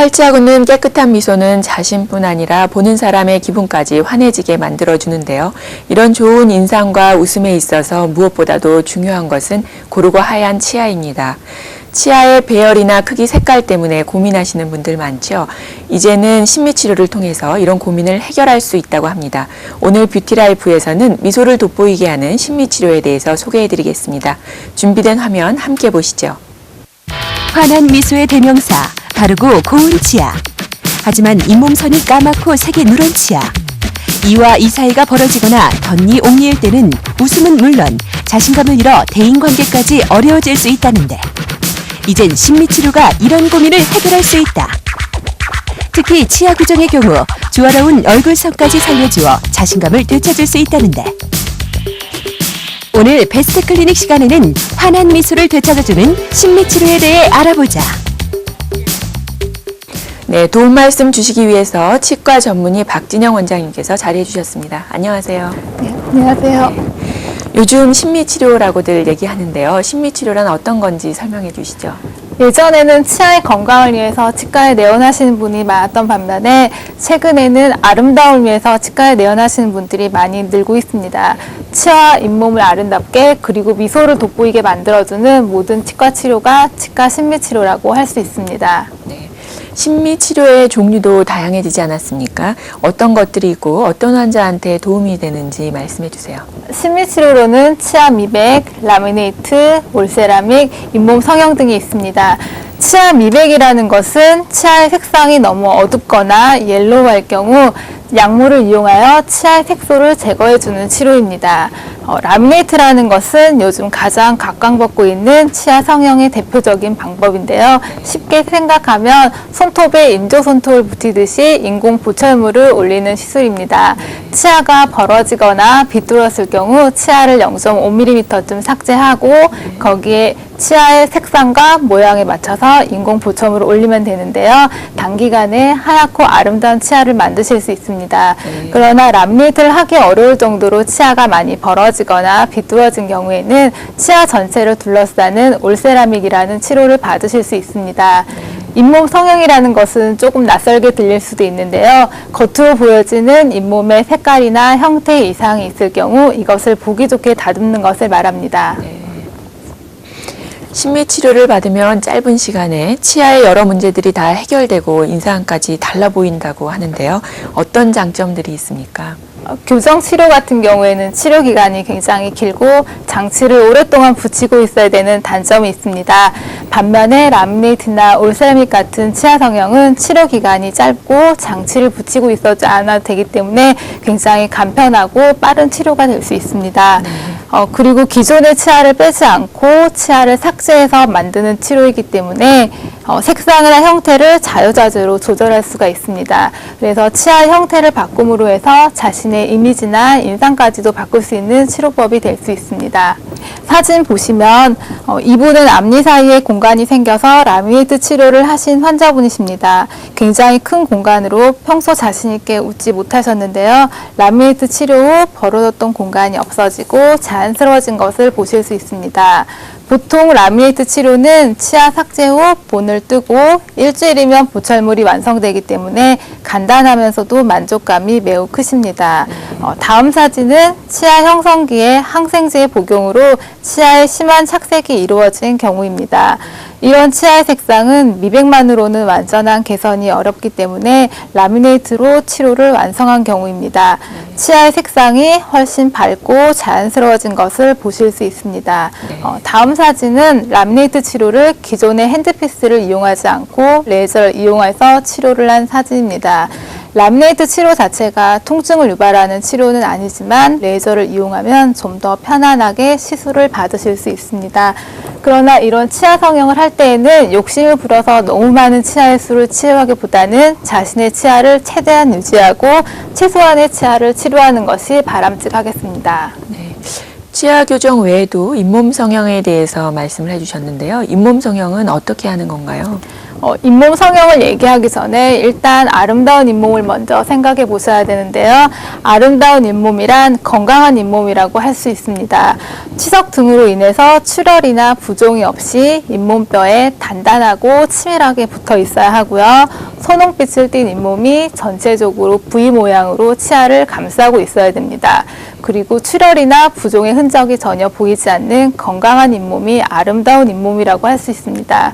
활짝 웃는 깨끗한 미소는 자신뿐 아니라 보는 사람의 기분까지 환해지게 만들어주는데요. 이런 좋은 인상과 웃음에 있어서 무엇보다도 중요한 것은 고르고 하얀 치아입니다. 치아의 배열이나 크기 색깔 때문에 고민하시는 분들 많죠. 이제는 심미 치료를 통해서 이런 고민을 해결할 수 있다고 합니다. 오늘 뷰티라이프에서는 미소를 돋보이게 하는 심미 치료에 대해서 소개해 드리겠습니다. 준비된 화면 함께 보시죠. 환한 미소의 대명사 바르고 고운 치아 하지만 잇몸선이 까맣고 색이 누런 치아 이와 이 사이가 벌어지거나 덧니 옥리일 때는 웃음은 물론 자신감을 잃어 대인관계까지 어려워질 수 있다는데. 이젠 심리치료가 이런 고민을 해결할 수 있다. 특히 치아 교정의 경우 조화로운 얼굴선까지 살려주어 자신감을 되찾을 수 있다는데 오늘 베스트 클리닉 시간에는 환한 미소를 되찾아주는 심리치료에 대해 알아보자. 네, 도움 말씀 주시기 위해서 치과 전문의 박진영 원장님께서 자리해 주셨습니다. 안녕하세요. 네, 안녕하세요. 요즘 심리치료라고들 얘기하는데요. 심리치료란 어떤 건지 설명해 주시죠. 예전에는 치아의 건강을 위해서 치과에 내원하시는 분이 많았던 반면에 최근에는 아름다움을 위해서 치과에 내원하시는 분들이 많이 늘고 있습니다. 치아와 잇몸을 아름답게 그리고 미소를 돋보이게 만들어주는 모든 치과 치료가 치과 심리 치료라고 할 수 있습니다. 네. 심리 치료의 종류도 다양해지지 않았습니까? 어떤 것들이 있고 어떤 환자한테 도움이 되는지 말씀해 주세요. 심리 치료로는 치아 미백, 라미네이트, 올세라믹, 잇몸 성형 등이 있습니다. 치아 미백이라는 것은 치아의 색상이 너무 어둡거나 옐로우할 경우 약물을 이용하여 치아의 색소를 제거해주는 치료입니다. 어, 라미네이트라는 것은 요즘 가장 각광받고 있는 치아 성형의 대표적인 방법인데요. 쉽게 생각하면 손톱에 인조 손톱을 붙이듯이 인공 보철물을 올리는 시술입니다. 치아가 벌어지거나 비뚤었을 경우 치아를 0.5mm쯤 삭제하고 거기에 치아의 색상과 모양에 맞춰서 인공 보첨을 올리면 되는데요. 단기간에 하얗고 아름다운 치아를 만드실 수 있습니다. 그러나 람네이트를 하기 어려울 정도로 치아가 많이 벌어지거나 비뚤어진 경우에는 치아 전체를 둘러싸는 올세라믹이라는 치료를 받으실 수 있습니다. 잇몸 성형이라는 것은 조금 낯설게 들릴 수도 있는데요. 겉으로 보여지는 잇몸의 색깔이나 형태 이상이 있을 경우 이것을 보기 좋게 다듬는 것을 말합니다. 심리 치료를 받으면 짧은 시간에 치아의 여러 문제들이 다 해결되고 인상까지 달라 보인다고 하는데요. 어떤 장점들이 있습니까? 어, 교정 치료 같은 경우에는 치료 기간이 굉장히 길고 장치를 오랫동안 붙이고 있어야 되는 단점이 있습니다. 반면에 람네이트나 올세라믹 같은 치아 성형은 치료 기간이 짧고 장치를 붙이고 있어도 않아도 되기 때문에 굉장히 간편하고 빠른 치료가 될 수 있습니다. 어, 그리고 기존의 치아를 빼지 않고 치아를 삭제해서 만드는 치료이기 때문에 어, 색상이나 형태를 자유자재로 조절할 수가 있습니다. 그래서 치아 형태를 바꿈으로 해서 자신의 이미지나 인상까지도 바꿀 수 있는 치료법이 될 수 있습니다. 사진 보시면 어, 이분은 앞니 사이에 공간이 생겨서 라미네이트 치료를 하신 환자분이십니다. 굉장히 큰 공간으로 평소 자신 있게 웃지 못하셨는데요. 라미네이트 치료 후 벌어졌던 공간이 없어지고 자연스러워진 것을 보실 수 있습니다. 보통 라미네이트 치료는 치아 삭제 후 본을 뜨고 일주일이면 보철물이 완성되기 때문에 간단하면서도 만족감이 매우 크십니다. 어, 다음 사진은 치아 형성기의 항생제 복용으로 치아에 심한 착색이 이루어진 경우입니다. 이런 치아의 색상은 미백만으로는 완전한 개선이 어렵기 때문에 라미네이트로 치료를 완성한 경우입니다. 치아의 색상이 훨씬 밝고 자연스러워진 것을 보실 수 있습니다. 어, 다음 사진은 라미네이트 치료를 기존의 핸드피스를 이용하지 않고 레이저를 이용해서 치료를 한 사진입니다. 라 미네이트 치료 자체가 통증을 유발하는 치료는 아니지만 레이저를 이용하면 좀 더 편안하게 시술을 받으실 수 있습니다. 그러나 이런 치아 성형을 할 때에는 욕심을 부려서 너무 많은 치아의 수를 치료하기보다는 자신의 치아를 최대한 유지하고 최소한의 치아를 치료하는 것이 바람직하겠습니다. 네. 치아 교정 외에도 잇몸 성형에 대해서 말씀을 해주셨는데요. 잇몸 성형은 어떻게 하는 건가요? 어, 잇몸 성형을 얘기하기 전에 일단 아름다운 잇몸을 먼저 생각해 보셔야 되는데요. 아름다운 잇몸이란 건강한 잇몸이라고 할 수 있습니다. 치석 등으로 인해서 출혈이나 부종이 없이 잇몸뼈에 단단하고 치밀하게 붙어 있어야 하고요. 선홍빛을 띤 잇몸이 전체적으로 V 모양으로 치아를 감싸고 있어야 됩니다. 그리고 출혈이나 부종의 흔적이 전혀 보이지 않는 건강한 잇몸이 아름다운 잇몸이라고 할 수 있습니다.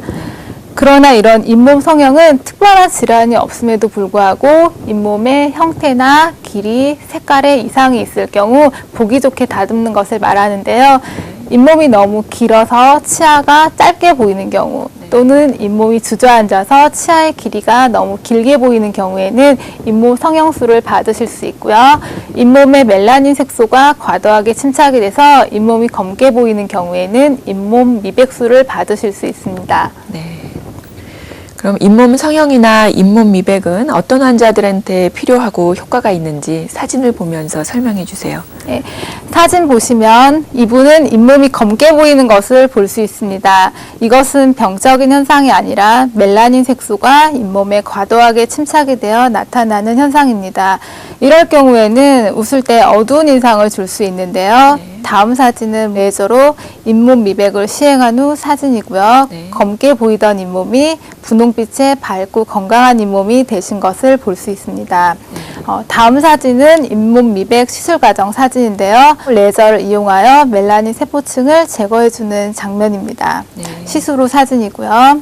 그러나 이런 잇몸 성형은 특별한 질환이 없음에도 불구하고 잇몸의 형태나 길이, 색깔에 이상이 있을 경우 보기 좋게 다듬는 것을 말하는데요. 잇몸이 너무 길어서 치아가 짧게 보이는 경우 또는 잇몸이 주저앉아서 치아의 길이가 너무 길게 보이는 경우에는 잇몸 성형술을 받으실 수 있고요. 잇몸의 멜라닌 색소가 과도하게 침착이 돼서 잇몸이 검게 보이는 경우에는 잇몸 미백술을 받으실 수 있습니다. 네. 그럼 잇몸 성형이나 잇몸 미백은 어떤 환자들한테 필요하고 효과가 있는지 사진을 보면서 설명해 주세요. 예, 사진 보시면 이분은 잇몸이 검게 보이는 것을 볼 수 있습니다. 이것은 병적인 현상이 아니라 멜라닌 색소가 잇몸에 과도하게 침착이 되어 나타나는 현상입니다. 이럴 경우에는 웃을 때 어두운 인상을 줄 수 있는데요. 다음 사진은 레이저로 잇몸 미백을 시행한 후 사진이고요. 네. 검게 보이던 잇몸이 분홍빛의 밝고 건강한 잇몸이 되신 것을 볼 수 있습니다. 어, 다음 사진은 잇몸 미백 시술 과정 사진인데요. 레이저를 이용하여 멜라닌 세포층을 제거해주는 장면입니다. 네. 시술 후 사진이고요.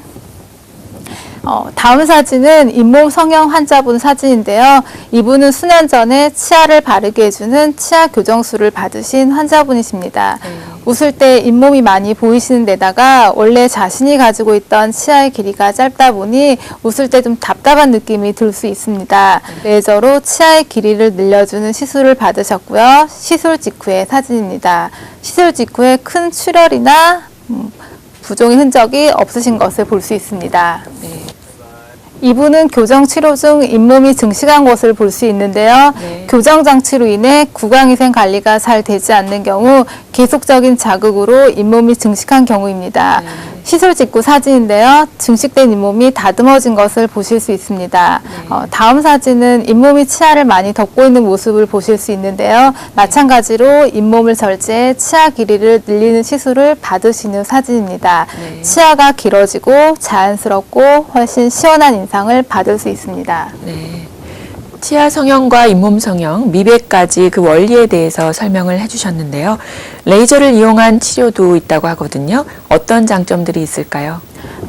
어, 다음 사진은 잇몸 성형 환자분 사진인데요. 이분은 수년 전에 치아를 바르게 해주는 치아 교정술을 받으신 환자분이십니다. 웃을 때 잇몸이 많이 보이시는 데다가 원래 자신이 가지고 있던 치아의 길이가 짧다 보니 웃을 때 좀 답답한 느낌이 들 수 있습니다. 레이저로 치아의 길이를 늘려주는 시술을 받으셨고요. 시술 직후의 사진입니다. 시술 직후에 큰 출혈이나 음, 부종의 흔적이 없으신 것을 볼 수 있습니다. 네. 이분은 교정 치료 중 잇몸이 증식한 것을 볼 수 있는데요. 네. 교정 장치로 인해 구강위생 관리가 잘 되지 않는 경우 계속적인 자극으로 잇몸이 증식한 경우입니다. 네. 시술 직후 사진인데요. 증식된 잇몸이 다듬어진 것을 보실 수 있습니다. 네. 어, 다음 사진은 잇몸이 치아를 많이 덮고 있는 모습을 보실 수 있는데요. 마찬가지로 잇몸을 절제해 치아 길이를 늘리는 시술을 받으시는 사진입니다. 네. 치아가 길어지고 자연스럽고 훨씬 시원한 인상 을 받을 수 있습니다. 네. 치아 성형과 잇몸 성형, 미백까지 그 원리에 대해서 설명을 해주셨는데요. 레이저를 이용한 치료도 있다고 하거든요. 어떤 장점들이 있을까요?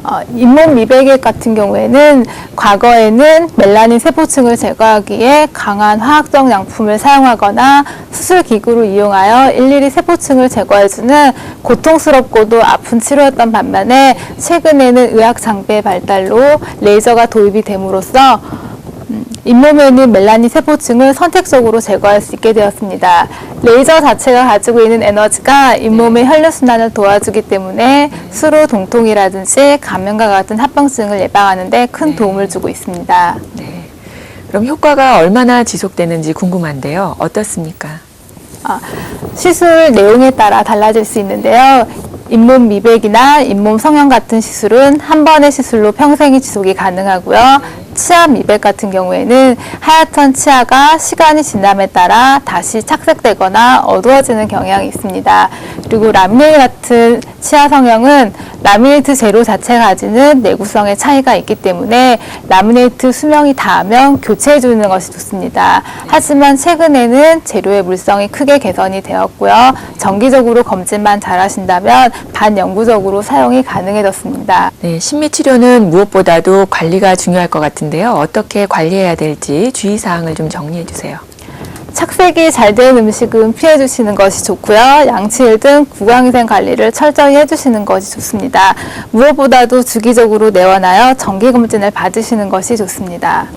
어, 잇몸 미백액 같은 경우에는 과거에는 멜라닌 세포층을 제거하기에 강한 화학적 양품을 사용하거나 수술 기구를 이용하여 일일이 세포층을 제거해주는 고통스럽고도 아픈 치료였던 반면에 최근에는 의학 장비의 발달로 레이저가 도입이 됨으로써 음, 잇몸에 있는 멜라닌 세포층을 선택적으로 제거할 수 있게 되었습니다. 레이저 자체가 가지고 있는 에너지가 잇몸의 혈류순환을 도와주기 때문에 수로 동통이라든지 감염과 같은 합병증을 예방하는 데큰 도움을 주고 있습니다. 네. 그럼 효과가 얼마나 지속되는지 궁금한데요. 어떻습니까? 아, 시술 내용에 따라 달라질 수 있는데요. 잇몸 미백이나 잇몸 성형 같은 시술은 한 번의 시술로 평생이 지속이 가능하고요. 치아 미백 같은 경우에는 하얗던 치아가 시간이 지남에 따라 다시 착색되거나 어두워지는 경향이 있습니다. 그리고 라미네이트 같은 치아 성형은 라미네이트 재료 자체가 가지는 내구성의 차이가 있기 때문에 라미네이트 수명이 닿으면 교체해 주는 것이 좋습니다. 하지만 최근에는 재료의 물성이 크게 개선이 되었고요. 정기적으로 검진만 잘 하신다면 반영구적으로 사용이 가능해졌습니다. 네, 신미 치료는 무엇보다도 관리가 중요할 것 같은데 요. 어떻게 관리해야 될지 주의 사항을 좀 정리해 주세요. 착색이 잘 된 음식은 피해 주시는 것이 좋고요. 양치일 등 구강위생 관리를 철저히 해주시는 것이 좋습니다. 무엇보다도 주기적으로 내원하여 정기 검진을 받으시는 것이 좋습니다.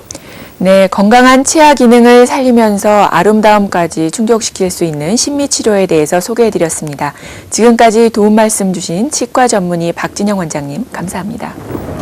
네, 건강한 치아 기능을 살리면서 아름다움까지 충족시킬 수 있는 신미 치료에 대해서 소개해 드렸습니다. 지금까지 도움 말씀 주신 치과 전문의 박진영 원장님, 감사합니다.